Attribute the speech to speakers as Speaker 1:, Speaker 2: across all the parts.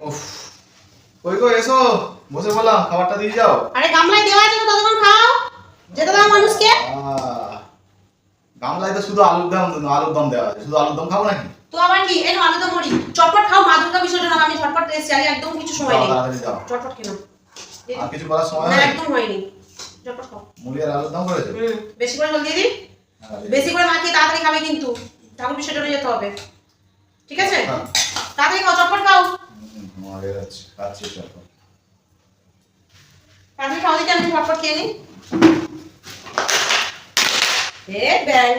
Speaker 1: উফ। কই গো এসো। বসে খাবারটা দিয়ে যাও।
Speaker 2: আরে গামলায় দেওয়া আছে ততক্ষণ খাও। যেতে দাও মানুষকে।
Speaker 1: গামলায় তো শুধু আলুর দম আলুর দম দেওয়া আছে। শুধু আলুর দম খাব নাকি?
Speaker 2: তো আবার কি? এই আলু মরি। চটপট খাও মা দুর্গা বিসর্জন আমি ঝটপট এসেছি। আরে একদম কিছু সময় নেই। চটপট কেন
Speaker 1: আর কিছু করার সময়
Speaker 2: না একদম হয়নি। চটপট খাও।
Speaker 1: মুড়ি আর আলুর দম করেছে?
Speaker 2: বেশি করে জল দিয়ে দিই।
Speaker 1: হ্যাঁ,
Speaker 2: বেশি করে তাড়াতাড়ি খাবে কিন্তু। ঠাকুর বিসর্জনে যেতে হবে। ঠিক আছে?
Speaker 1: হ্যাঁ।
Speaker 2: তাড়াতাড়ি খাও চটপট খাও।
Speaker 1: আমার আছে খাচ্ছি চল
Speaker 2: তাড়াতাড়ি খাও দিতে আমি ঝটপট খেয়ে নিই। এ ব্যাং।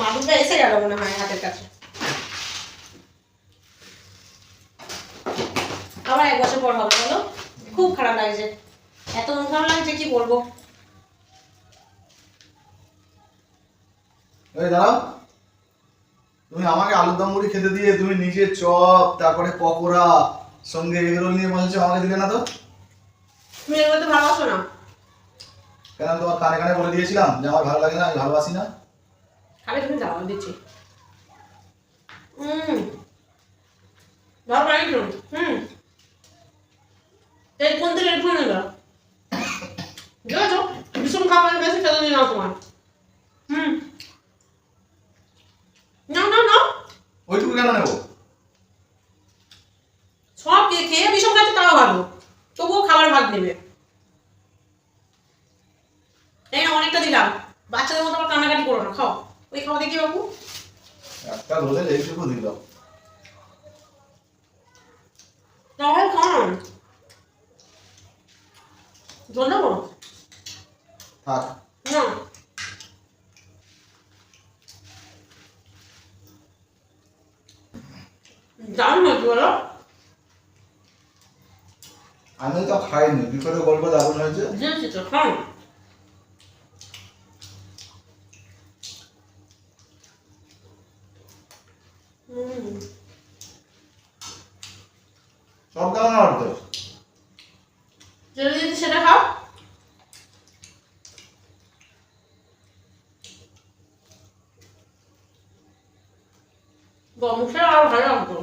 Speaker 2: মাদুরটা এসে গেল মনে হয় হাতের কাছে। আবার এক বছর পর হবে বলো? খুব খারাপ লাগছে। এত মন খারাপ লাগছে কি বলব?
Speaker 1: এই দাঁড়াও। তুমি আমাকে আলুর দম মুড়ি খেতে দিয়ে তুমি নিজে চপ তারপরে পকোড়া সঙ্গে এগুলো নিয়ে বলছো আমাকে দিলে না তো?
Speaker 2: তুমি এগুলো তো ভালোবাসো না।
Speaker 1: কেন তোমার কানে কানে বলে দিয়েছিলাম যে আমার ভালো লাগে না আমি ভালোবাসি না।
Speaker 2: খাবে তুমি দাও দিচ্ছি। হুম ভালো লাগে তো হুম এই কোন থেকে ফোন এলো যাও যাও ভীষণ খাবার বেশি খেতে দিই না তোমার হুম না না না
Speaker 1: ওইটুকু কেন নেব
Speaker 2: সব খেয়ে খেয়ে ভীষণ খাচ্ছে তাও ভালো ভাগ দেবে। এই না অনেকটা দিলাম। বাচ্চাদের মতো কান্নাকাটি করো না খাও। ওই খাওয়া দেখি বাবু
Speaker 1: একটা রোলে এইটুকু দিল।
Speaker 2: তাহলে খান
Speaker 1: থাক
Speaker 2: না দারুণ হয়েছে বলো
Speaker 1: আমি তো খাইনি কি করে বলব দারুণ হয়েছে সব কেমন আর তো
Speaker 2: যেটা দিয়েছি সেটা খাও গমসে আরও ভালো লাগতো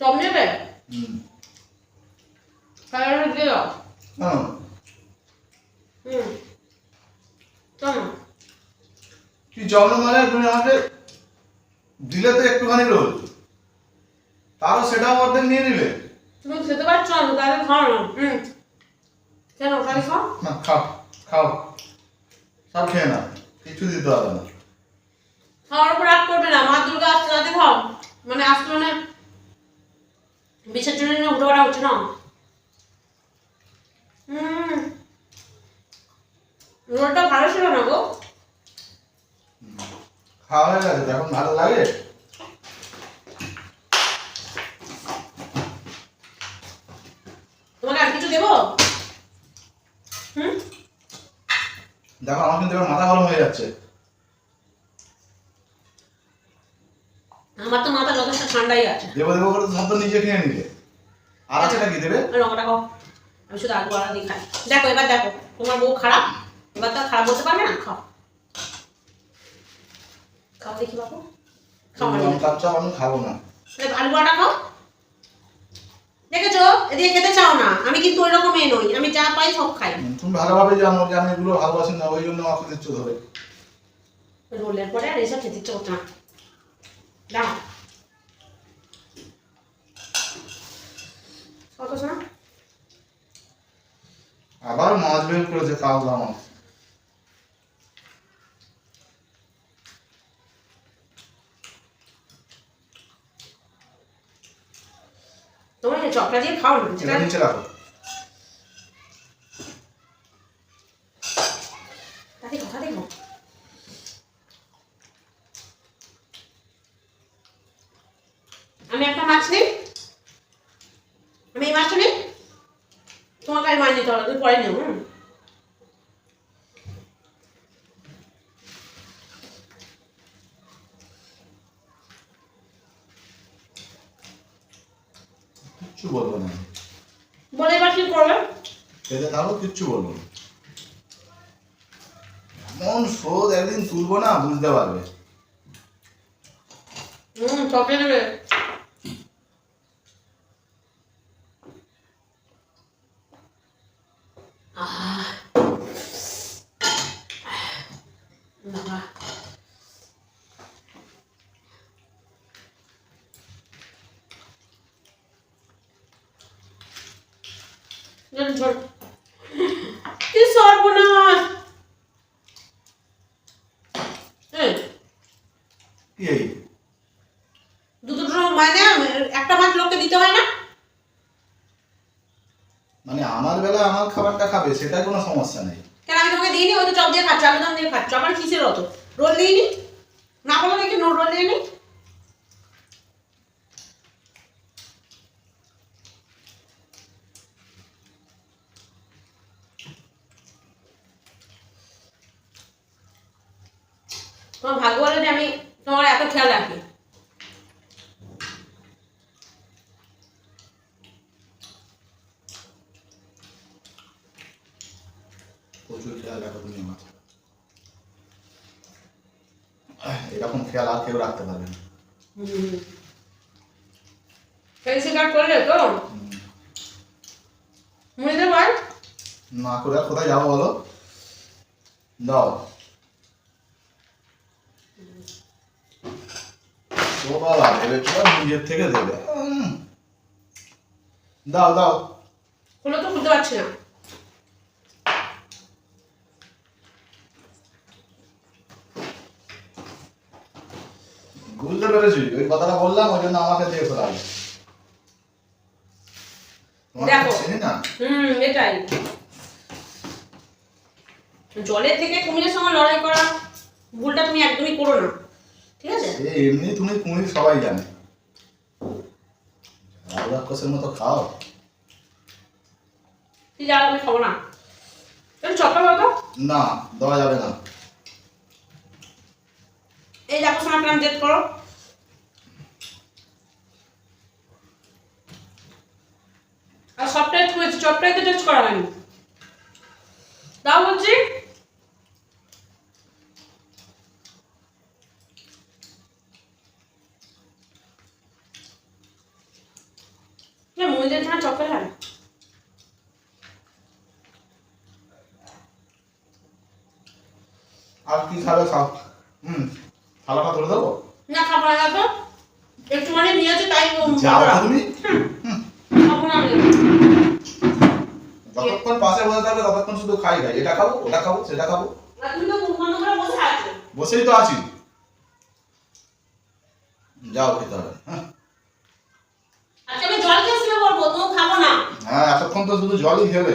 Speaker 2: চপ নেবে? তাহলে দিয়ে দাও। হুম।
Speaker 1: কি জন্ম মানে তুমি আমাকে দিলে তো একটুখানি রোল। তারও সেটাও অর্ধেক নিয়ে নিলে।
Speaker 2: তুমি খেতে পারছ? না তাহলে খাও না হুম। কেন তাহলে খাও।
Speaker 1: না খাও খাও। সব খেয়ে না কিছু দিতে হবে না।
Speaker 2: খাওয়ার উপর রাগ করবে না মা দুর্গা আসতে রাতে খাও মানে আসতে মানে বিসর্জনের হুম। রোলটা ভালো ছিল না গো।
Speaker 1: খাওয়া হয়ে গেছে এখন ভালো লাগে?
Speaker 2: তোমাকে আর কিছু দেবো? হুম?
Speaker 1: দেখো আমার কিন্তু মাথা গরম হয়ে যাচ্ছে।
Speaker 2: আমার তো মাথা যথেষ্ট ঠান্ডাই আছে।
Speaker 1: দেবো দেবো করে সব তো নিজে খেয়ে নিলে। আর দেবে?
Speaker 2: লঙ্কাটা খাও আমি শুধু আলু আলা দিয়ে খাই। দেখো এবার দেখো তোমার বউ খারাপ? এবার তো খারাপ বলতে পারবে না? খাও। খাও দেখি বাবু
Speaker 1: চপ আমি খাব না।
Speaker 2: আলু বড়াটা খাও। দেখেছ? এদিকে খেতে চাও না। আমি কিন্তু ওই রকম নই। আমি যা পাই সব খাই।
Speaker 1: তুমি ভালোভাবে জানো যে আমি এগুলো ভালোবাসি না ওই জন্য আমাকে দিচ্ছ ধরে।
Speaker 2: রোলের পরে আর এসব খেতে ইচ্ছে করছে না কত শোনা
Speaker 1: বের করেছে কাউলা মাছ
Speaker 2: তোমার এই চপটা দিয়ে খাও
Speaker 1: নিচে রাখো।
Speaker 2: আমি একটা মাছ নিই। আমি এই মাছটা নিই। তোমাকে আর মাছ নিতে হবে পরে নিও হুম?
Speaker 1: কিচ্ছু বলব না।
Speaker 2: বলে এবার কি করবে?
Speaker 1: খেতে তাও কিচ্ছু বলব মন শোধ একদিন তুলবো না বুঝতে পারবে।
Speaker 2: হুম তবে নেবে। কি সর্বনাশ! দুটো মানে একটা মাছ লোককে দিতে হয় না?
Speaker 1: মানে আমার বেলা আমার খাবারটা খাবে সেটা কোনো সমস্যা নেই।
Speaker 2: কেন আমি তোমাকে দিইনি? ওই তো চপ দিয়ে খাচ্ছি আলুদম দিয়ে খাচ্ছি। আবার কিসের অত? রোল দিইনি? না বলো দেখি নো রোল দিইনি তোমার ভাগ্য বলে যে আমি তোমার এত খেয়াল রাখি।
Speaker 1: প্রচুর খেয়াল রাখো তুমি আমার। এরকম খেয়াল আর কেউ রাখতে পারবে না।
Speaker 2: ফেন্সি কাট করলে তো?
Speaker 1: হুম।
Speaker 2: মুড়ি দেবার
Speaker 1: না করে কোথায় যাব বলো? দাও। ও বাবা ভেবেছো নিজের থেকে দেবে দাও দাও
Speaker 2: তো খুলতে পারছি না
Speaker 1: বুঝতে পেরেছি ওই কথাটা বললাম ওই জন্য আমাকে দিয়ে ফেলা
Speaker 2: দেখো। হুম এটাই জলের থেকে কুমিরের সঙ্গে লড়াই করা ভুলটা তুমি একদমই করো না। ঠিক আছে?
Speaker 1: এমনি তুমি কুমির সবাই জানে। রাক্ষসের মতো খাও।
Speaker 2: তুই যা আমি খাব না। চপটা বলো
Speaker 1: না দেওয়া যাবে না।
Speaker 2: এই দেখো শোনা প্ল্যান জেট করো। আর সবটাই চপটাই তো টেস্ট করা হয়নি। তাও বলছি। খেলে হয় না।
Speaker 1: আর? কি খাবে খাও। হুম থালাটা তুলে দেবো?
Speaker 2: না খাব না একটু মানে নিয়েছে তাই
Speaker 1: যাও তুমি। যতক্ষণ পাশে বসে থাকবে ততক্ষণ শুধু খাই খাই এটা খাব ওটা খাব সেটা খাব।
Speaker 2: আছো।
Speaker 1: বসেই তো আছি। যাও খেতে হবে। হ্যাঁ
Speaker 2: আচ্ছা আমি জল খেয়েছি বলব তো খাব না।
Speaker 1: হ্যাঁ এতক্ষণ তো শুধু জলই খেলে।